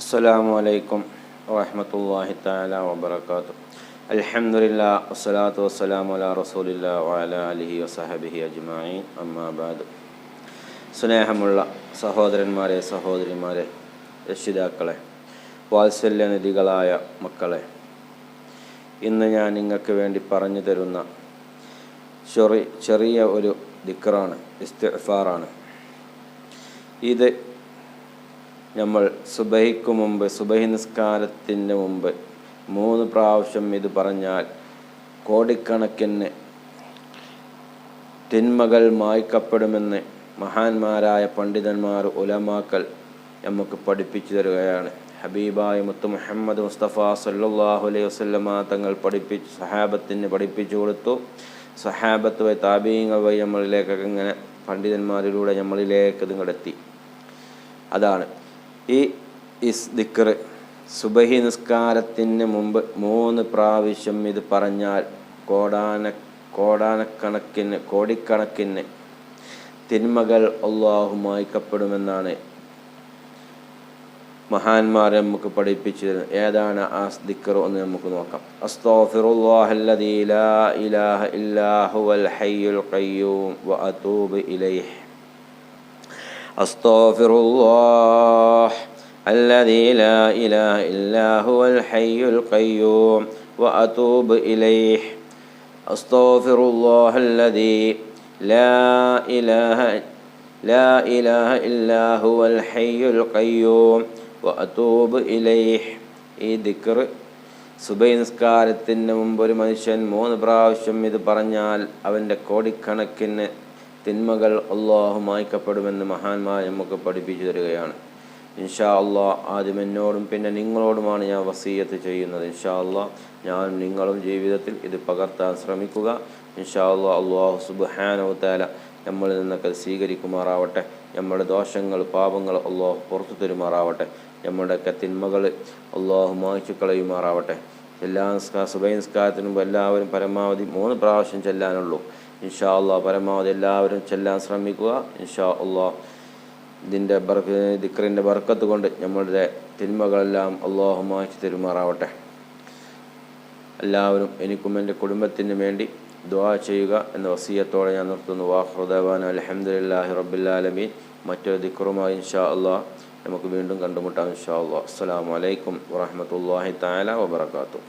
അസ്സലാമു അലൈക്കും വറഹമത്തല്ലാഹി താല വബർക്കാത്തു അലഹമുല്ല വസ്സലാത്തു വസ്സലാമു അല റസൂലില്ല വല അലിഹി വസഹബിഹി അജ്മായി അമ്മാബാദ് സ്നേഹമുള്ള സഹോദരന്മാരെ സഹോദരിമാരെ രക്ഷിതാക്കളെ വാത്സല്യനിധികളായ മക്കളെ ഇന്ന് ഞാൻ നിങ്ങൾക്ക് വേണ്ടി പറഞ്ഞു തരുന്ന ചെറിയ ഒരു ദിക്കറാണ് ഇസ്തിഫാറാണ് ഇത് നമ്മൾ സുബഹിക്ക് മുമ്പ് സുബഹി നിസ്കാരത്തിന് മുമ്പ് മൂന്ന് പ്രാവശ്യം ഇത് പറഞ്ഞാൽ കോടിക്കണക്കിന് തിന്മകൾ മായ്ക്കപ്പെടുമെന്ന് മഹാന്മാരായ പണ്ഡിതന്മാർ ഉലമാക്കൾ നമുക്ക് പഠിപ്പിച്ചു തരികയാണ്. ഹബീബായ മുത്ത് മുഹമ്മദ് മുസ്തഫ സല്ലാഹു അലൈഹി വസ്ലമ തങ്ങൾ പഠിപ്പിച്ചു സഹാബത്തിന് പഠിപ്പിച്ചു കൊടുത്തു. സഹാബത്ത് വൈ താബീങ്ങൾ വഴി നമ്മളിലേക്കൊക്കെ ഇങ്ങനെ പണ്ഡിതന്മാരിലൂടെ നമ്മളിലേക്ക് ഇത് കടത്തി അതാണ്. ഈ ഇസ് ദിക്കർ സുബഹി നിസ്കാരത്തിന് മുമ്പ് മൂന്ന് പ്രാവശ്യം ഇത് പറഞ്ഞാൽ കോടാന കോടാനക്കണക്കിന് കോടിക്കണക്കിന് തിന്മകൾ അള്ളാഹു മായ്ക്കപ്പെടുമെന്നാണ് മഹാന്മാരെ നമുക്ക് പഠിപ്പിച്ചു തരുന്നത് ഏതാണ് ആ ദിക്കർ എന്ന് നമുക്ക് നോക്കാം. അസ്തോഫിറുല്ലാഹല്ലദീ ലാ ഇലാഹ ഹയ്യുൽ ഖയ്യൂം വ അതൂബ് ഇലൈഹി. أستغفر الله الذي لا إله إلا هو الحي القيوم وأتوب إليه أستغفر الله الذي لا إله لا إله إلا هو الحي القيوم وأتوب إليه ഈ ദിക്കർ സുബൈ നിസ്കാരത്തിന് മുമ്പ് ഒരു മനുഷ്യൻ മൂന്ന് പ്രാവശ്യം ഇത് പറഞ്ഞാൽ അവൻ്റെ കോടിക്കണക്കിന് തിന്മകൾ അള്ളാഹു മായ്ക്കപ്പെടുമെന്ന് മഹാന്മാർ നമുക്ക് പഠിപ്പിച്ചു തരികയാണ്. ഇൻഷാ അള്ളാഹ് ആദ്യം എന്നോടും പിന്നെ നിങ്ങളോടുമാണ് ഞാൻ വസീയത്ത് ചെയ്യുന്നത്. ഇൻഷാ അള്ളാഹ് ഞാൻ നിങ്ങളും ജീവിതത്തിൽ ഇത് പകർത്താൻ ശ്രമിക്കുക. ഇൻഷാ അള്ളാഹ് അള്ളാഹു സുബാനവത്താല നമ്മളിൽ നിന്നൊക്കെ സ്വീകരിക്കുമാറാവട്ടെ. നമ്മുടെ ദോഷങ്ങൾ പാപങ്ങൾ അള്ളാഹു പുറത്തു തരുമാറാവട്ടെ. നമ്മുടെയൊക്കെ തിന്മകൾ അള്ളാഹു മായ്ച്ചു കളയുമാറാവട്ടെ. എല്ലാ നിസ്കാര സുബൈ നിസ്കാരത്തിനും എല്ലാവരും പരമാവധി മൂന്ന് പ്രാവശ്യം ചെല്ലാനുള്ളൂ. ഇൻഷാ അള്ളാ പരമാവധി എല്ലാവരും ചെല്ലാൻ ശ്രമിക്കുക. ഇൻഷാ അള്ളാ ഇതിന്റെ ബർക്ക് ദിക്കറിന്റെ ബർക്കത്ത് കൊണ്ട് നമ്മളുടെ തിന്മകളെല്ലാം അള്ളാഹു മാറ്റി തെരുമാറാവട്ടെ. എല്ലാവരും എനിക്കും എന്റെ കുടുംബത്തിന് വേണ്ടി ദ്വാ ചെയ്യുക എന്ന വസീയത്തോടെ ഞാൻ നിർത്തുന്നു. വാഹൃദാൻ അലഹമുല്ലാഹി റബ്ബുല്ലാലമീൻ മറ്റൊരു ദിക്കറുമായി ഇൻഷാ അള്ളാഹ് നമുക്ക് വീണ്ടും കണ്ടുമുട്ടാം ഇൻഷാ അള്ളാഹ് അസ്സാം വലൈക്കും വാഹമത്തല്ലാഹി താല വാബർക്കാത്തു